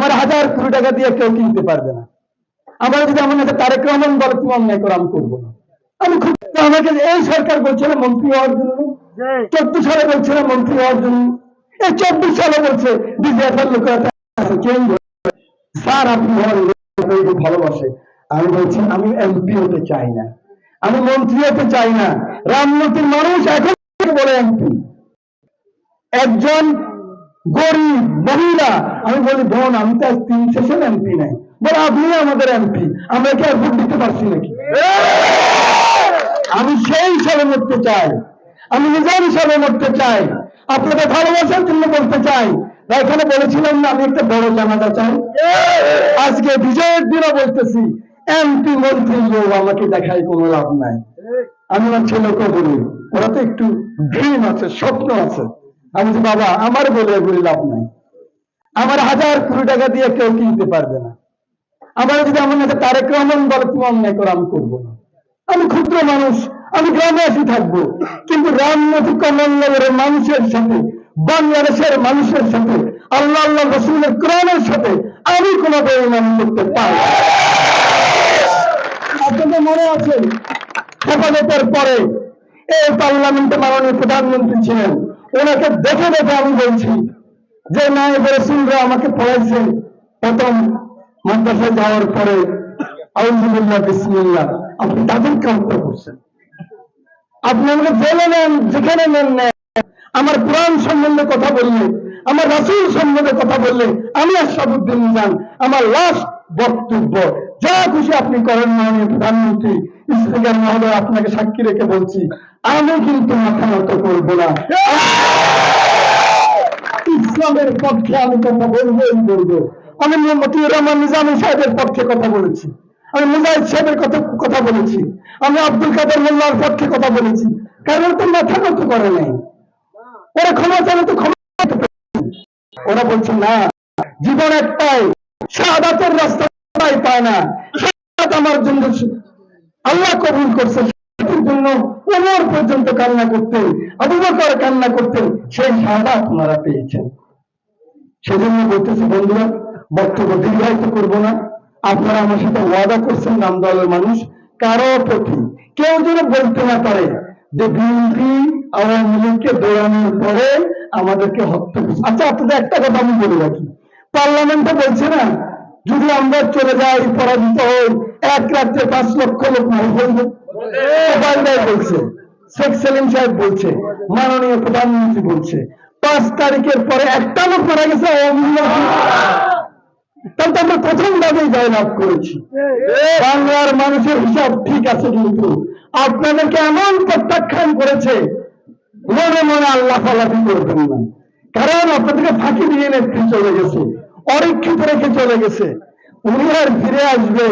আমার হাজার কোটি টাকা দিয়ে কেউ কিনতে পারবে না। আমার যদি এমন একটা তারেক রহমান বলে, তুমি অন্যায় করো, আমি করব না। আমি খুব আমাকে এই সরকার বলছে না মন্ত্রী হওয়ার জন্য। চোদ্দ সালে বলছে না মন্ত্রী হওয়ার জন্য। এই চব্বিশ সালে বলছে বিজেপির লোকেরা স্যার, আপনি ভালোবাসে আমি বলছি, আমি এমপি হতে চাই না। আমি মন্ত্রী হতে চাই না। রাজনীতির মানুষ এখন বলে এমপি। একজন গরিব, মহিলা। আমি বলি বোন আমি তো তিন সেশন এমপি নাই। বলে আপনি আমাদের এমপি আমরা কি আর ভোট দিতে পারছি নাকি? আমি সেই হিসাবে মরতে চাই। আমি নিজের হিসাবে মরতে চাই। আপনাদের ভালোবাসার জন্য বলতে চাই। এখানে বলেছিলাম না, আমি একটা বড় জানাজা চাই। আজকে বিজয়ের দিনও বলতেছি এমপি মন্ত্রী লোক আমাকে দেখায় কোনো লাভ নাই। আমি আমার ছেলেকে বলি, ওরা তো একটু ড্রিম আছে, স্বপ্ন আছে। আমি বাবা, আমার বলে বলি লাভ নাই। আমার হাজার কোটি টাকা দিয়ে কেউ কিনতে পারবে না। আমার যদি এমন একটা তারেক রহমান বলে তুমি অন্যায় করো, আমি করব না। আমি ক্ষুদ্র মানুষ, আমি গ্রামে আসি থাকব। কিন্তু রাজনৈতিক কমলনগরের মানুষের সাথে, বাংলাদেশের মানুষের সাথে, আল্লাহ আল্লাহ রসুলের কোরআনের সাথে আমি কোনো বেইমান করতে পারি। আপনাদের মনে আছে, হেফাজতের পরে এই পার্লামেন্টে মাননীয় প্রধানমন্ত্রী ছিলেন। ওনাকে দেখে দেখে আমি বলছি যে নায়ক রসুলরা আমাকে পড়াইছে। প্রথম মাদ্রাসায় যাওয়ার পরে আলহামদুলিল্লাহ, বিসমিল্লাহ। আপনি তাদেরকে হত্যা করছেন আপনি আমাকে জেলে নেন, যেখানে নেন নেন আমার কোরআন সম্বন্ধে কথা বললে, আমার রাসুল সম্বন্ধে কথা বললে, আমি আশাবুদ্দিন যান আমার লাস্ট বক্তব্য। যা খুশি আপনি করেন, মাননীয় প্রধানমন্ত্রী। স্পিকার মহোদয় আপনাকে সাক্ষী রেখে বলছি, আমি কিন্তু মাথা নত করব না। ইসলামের পক্ষে আমি কথা বলবোই বলব। আমি মতিউর রহমান নিজামী সাহেবের পক্ষে কথা বলেছি। আমি মুজাহিদ সাহেবের কথা কথা বলেছি। আমি আব্দুল কাদের মোল্লার পক্ষে কথা বলেছি। কারণ তো মাথা নত করে নাই। ওরা ক্ষমা চাইলে তো ক্ষমা ওরা বলছে, না, জীবন একটাই। শাহাদাতের রাস্তা পায় না? আমার জন্য আল্লাহ কবুল করছে জন্য ওমর পর্যন্ত কান্না করতেন আবু বকর কান্না করতেন সেই শাহাদাত ওনারা পেয়েছেন। সেজন্য বলতেছি, বন্ধুরা, বক্তব্য দীর্ঘায়িত করব না। আপনারা আমার সাথে ওয়াদা করছেন নাম দলের মানুষ, কারও প্রতি। কেউ যেন বলতে না পারে যে বিএনপি আওয়ামী লীগকে দৌড়ানোর পরে আমাদেরকে হত্যা করছে। আচ্ছা আপনাদের একটা কথা আমি বলে রাখি। পার্লামেন্টে বলছে না যদি আমরা চলে যাই, পরাজিত হই, এক রাত্রে পাঁচ লক্ষ লোক বলছে, শেখ সেলিম সাহেব বলছে, মাননীয় প্রধানমন্ত্রী বলছে, পাঁচ তারিখের পরে একটা লোক মারা গেছে তাহলে আমরা প্রথম ভাবেই জয়লাভ করেছি। বাংলার মানুষের হিসাব ঠিক আছে কিন্তু আপনাদেরকে এমন প্রত্যাখ্যান করেছে, মনে মনে আল্লাহ ফালাফি করবেন না। কারণ আপনাদেরকে ফাঁকি দিয়ে নেত্রী চলে গেছে। অরক্ষিত রেখে চলে গেছে। উনি আর ফিরে আসবে